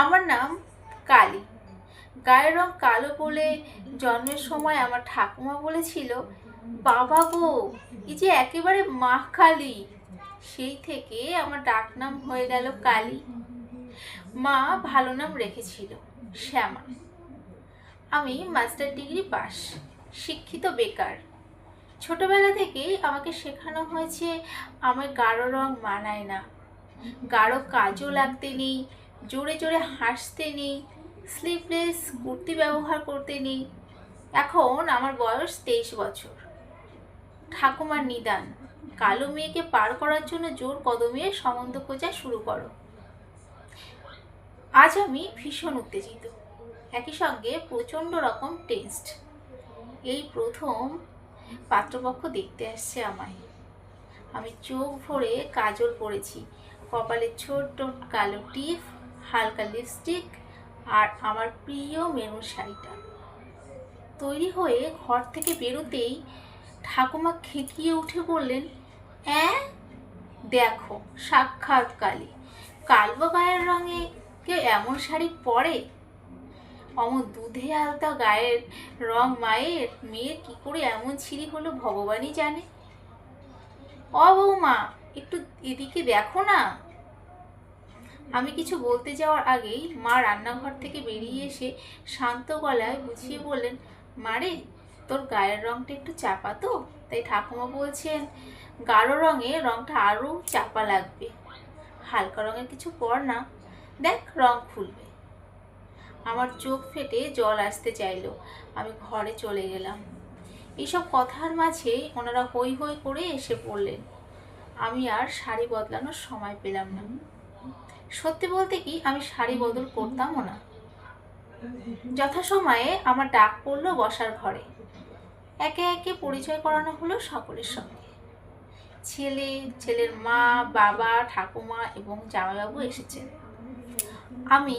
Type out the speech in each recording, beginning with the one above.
আমার নাম কালী। গায়ের রং কালো বলে জন্মের সময় আমার ঠাকুমা বলেছিল, বাবা গো, এই যে একেবারে মা কালী। সেই থেকে আমার ডাকনাম হয়ে গেল কালী। মা ভালো নাম রেখেছিল, শ্যামা। আমি মাস্টার ডিগ্রি পাস, শিক্ষিত বেকার। ছোটবেলা থেকেই আমাকে শেখানো হয়েছে, আমার গাঢ় রং মানায় না। গাঢ় কাজও লাগতে নেই জোরে জোরে হাসতে নেই স্লিভলেস কুর্তি ব্যবহার করতে নেই। এখন আমার বয়স তেইশ বছর। ঠাকুমার নিদান, কালো মেয়েকে পার করার জন্য জোর কদমে সম্বন্ধ খোঁজা শুরু করো। আজ আমি ভীষণ উত্তেজিত। একই সঙ্গে প্রচণ্ড রকম টেস্ট এই প্রথম পাত্রপক্ষ দেখতে আসছে আমায়। আমি চোখ ভরে কাজল পরেছি কপালে ছোট্ট কালো টিপ হালকা লিপস্টিক আর আমার প্রিয় মেরুন শাড়িটা। তৈরি হয়ে ঘর থেকে বেরোতেই ঠাকুমা খেকিয়ে উঠে বললেন, অ্যাঁ, দেখো, সাক্ষাৎ কালী। কালবো গায়ের রঙে কেউ এমন শাড়ি পরে? অমন দুধে আলতা গায়ের রং মায়ের মেয়ের কি করে এমন ছিঁড়ি হলো ভগবানই জানে। অ বৌমা, একটু এদিকে দেখো না। আমি কিছু বলতে যাওয়ার আগেই মা রান্নাঘর থেকে বেরিয়ে এসে শান্ত গলায় বুঝিয়ে বললেন মারে তোর গায়ের রংটা একটু চাপা তো, তাই ঠাকুমা বলছেন, গাঢ় রঙে রংটা আরও চাপা লাগবে। হালকা রঙের কিছু পর না, দেখ রং খুলবে। আমার চোখ ফেটে জল আসতে চাইলো, আমি ঘরে চলে গেলাম। এইসব কথার মাঝে ওনারা হই হই করে এসে পড়লেন। আমি আর শাড়ি বদলানোর সময় পেলাম না। সত্যি বলতে কি, আমি শাড়ি বদল করতামও না। যথাসময়ে আমার ডাক পড়ল বসার ঘরে। একে একে পরিচয় করানো হলো সকলের সঙ্গে। ছেলে, ছেলের মা, বাবা, ঠাকুমা এবং জামাইবাবু এসেছেন। আমি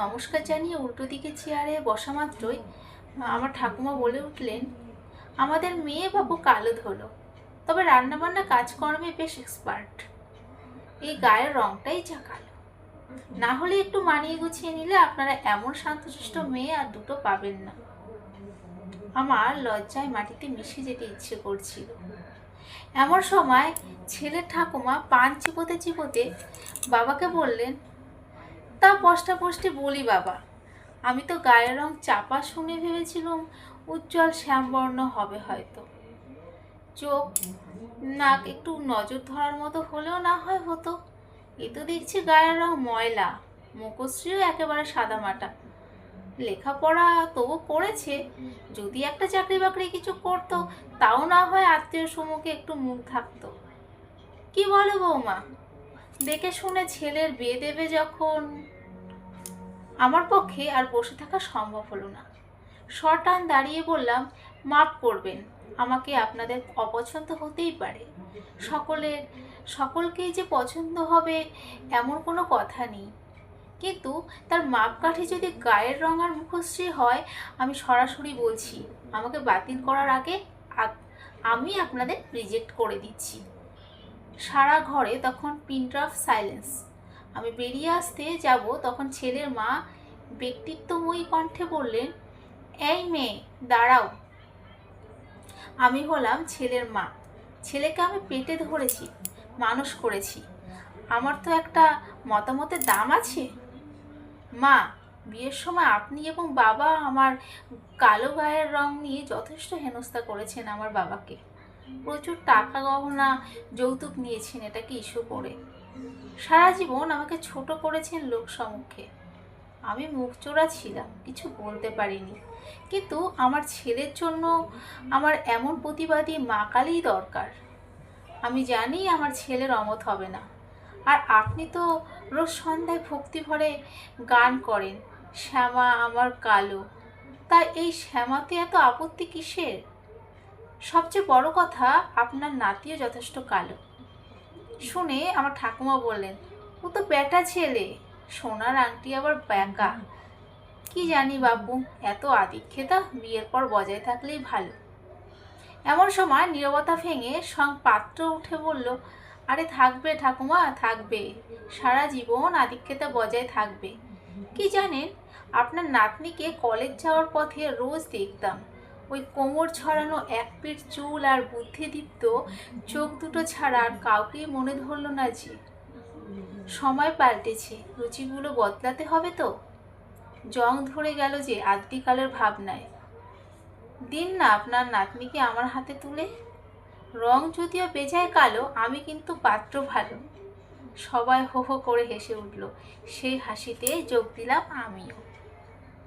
নমস্কার জানিয়ে উল্টো দিকে চেয়ারে বসা মাত্রই আমার ঠাকুমা বলে উঠলেন, আমাদের মেয়ে বাবু কালো ধলো, তবে রান্নাবান্না কাজকর্মে বেশ এক্সপার্ট এই গায়ের রংটাই যা কালো। না হলে একটু মানিয়ে গুছিয়ে নিলে আপনারা এমন শান্তশিষ্ট মেয়ে আর দুটো পাবেন না। আমার লজ্জায় মাটিতে মিশে যেতে ইচ্ছে করছিল। এমন সময় ছেলের ঠাকুমা পান চিবোতে চিবোতে বাবাকে বললেন, তা পষ্টা পষ্টি বলি বাবা, আমি তো গায়ের রং চাপা শুনে ভেবেছিলাম উজ্জ্বল শ্যামবর্ণ হবে হয়তো। চোখ, নাক একটু নজর ধরার মতো হলেও না হয় হতো। এ তো দেখছি গায়ের রং ময়লা, মুখশ্রীও একেবারে সাদামাটা লেখাপড়া তবু করেছে, যদি একটা চাকরি বাকরি কিছু করতো, তাও না হয় আত্মীয় সম্মুখে একটু মুখ থাকতো। কি বলো বৌমা? দেখে শুনে ছেলের বিয়ে দেবে যখন? আমার পক্ষে আর বসে থাকা সম্ভব হলো না। শটান দাঁড়িয়ে বললাম, মাফ করবেন, আমাকে আপনাদের অপছন্দ হতেই পারে। সকলের সকলকেই যে পছন্দ হবে এমন কোনো কথা নেই। কিন্তু তার মাপকাঠি যদি গায়ের রং আর মুখশ্রী হয়, আমি সরাসরি বলছি, আমাকে বাতিল করার আগে আমি আপনাদের রিজেক্ট করে দিচ্ছি। সারা ঘরে তখন পিন্ট অফ সাইলেন্স আমি বেরিয়ে আসতে যাব, তখন ছেলের মা ব্যক্তিত্বময়ী কণ্ঠে বললেন, এই মেয়ে, দাঁড়াও। আমি হলাম ছেলের মা। ছেলেকে আমি পেটে ধরেছি। মানুষ করেছি। আমার তো একটা মতামতের দাম আছে। মা, বিয়ের সময় আপনি এবং বাবা আমার কালো গায়ের রং নিয়ে যথেষ্ট হেনস্থা করেছেন আমার বাবাকে। প্রচুর টাকা গহনা, যৌতুক নিয়েছেন এটাকে ইস্যু করে? সারা জীবন আমাকে ছোট করেছেন লোক সম্মুখে আমি মুখ চোরা ছিলাম, কিছু বলতে পারিনি। কিন্তু আমার ছেলের জন্য আমার এমন প্রতিবাদী মা কালীই দরকার। আমি জানি আমার ছেলের অমত হবে না। আর আপনি তো রোজ সন্ধ্যায় ভক্তি ভরে গান করেন। শ্যামা আমার কালো। তা এই শ্যামাতে এত আপত্তি কিসের? সবচেয়ে বড় কথা, আপনার নাতিও যথেষ্ট কালো। শুনে আমার ঠাকুমা বললেন, ও তো বেটা ছেলে। সোনার আংটি আবার ব্যাকা কি জানি বাবু, এত আদিক্ষেতা বিয়ের পর বজায় থাকলেই ভালো। এমন সময় নীরবতা ভেঙে সং পাত্র উঠে বলল, আরে থাকবে ঠাকুমা, থাকবে। সারা জীবন আদিক্ষেতা বজায় থাকবে। কি জানেন, আপনার নাতনিকে কলেজ যাওয়ার পথে রোজ দেখতাম। ওই কোমর ছড়ানো এক পিঠ চুল আর বুদ্ধিদীপ্ত চোখ দুটো ছাড়া আর কাউকেই মনে ধরলো না যে। সময় পাল্টেছে, রুচিগুলো বদলাতে হবে তো? জং ধরে গেল যে আদ্যিকালের ভাবনায়। দিন না আপনার নাতনিকে আমার হাতে তুলে। রং যদিও বেজায় কালো, আমি কিন্তু পাত্র ভালো। সবাই হো হো করে হেসে উঠল। সেই হাসিতে যোগ দিলাম আমিও।